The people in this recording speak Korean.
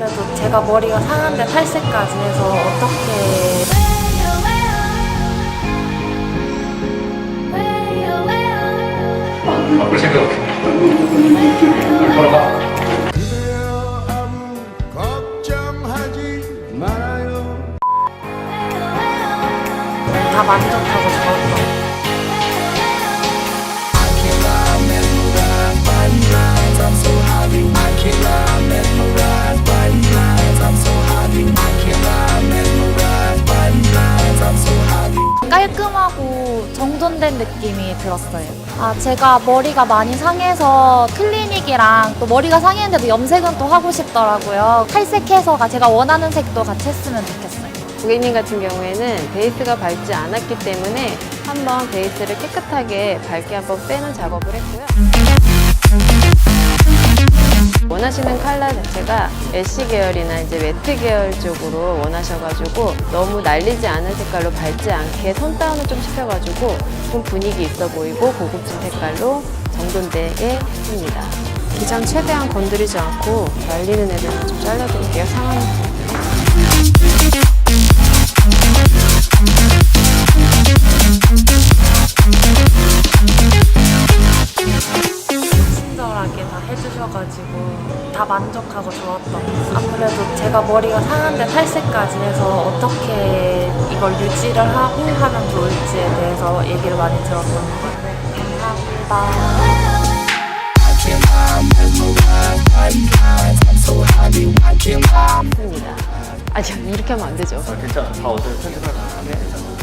아무래도 제가 머리가 상한데 탈색까지 해서 어떻게 바꿀 생각 걱정하지 말아요 다 만족하고 좋았던 깔끔하고 정돈된 느낌이 들었어요. 아, 제가 머리가 많이 상해서 클리닉이랑 또 머리가 상했는데도 염색은 또 하고 싶더라고요. 탈색해서가 제가 원하는 색도 같이 했으면 좋겠어요. 고객님 같은 경우에는 베이스가 밝지 않았기 때문에 한번 베이스를 깨끗하게 밝게 한번 빼는 작업을 했고요. 원하시는 컬러 자체가 애쉬 계열이나 이제 매트 계열 쪽으로 원하셔가지고 너무 날리지 않은 색깔로 밝지 않게 톤 다운을 좀 시켜가지고 조금 분위기 있어 보이고 고급진 색깔로 정돈되게 했습니다. 기장 최대한 건드리지 않고 말리는 애들은 좀 잘라드릴게요. 상하 해주셔가지고 다 만족하고 좋았던 아무래도 제가 머리가 상한데 탈색까지 해서 어떻게 이걸 유지를 하고 하면 좋을지에 대해서 얘기를 많이 들었던 것 같아요 감사합니다. 아니요, 이렇게 하면 안 되죠. 괜찮아. 다 어제 편집할 수 있는데.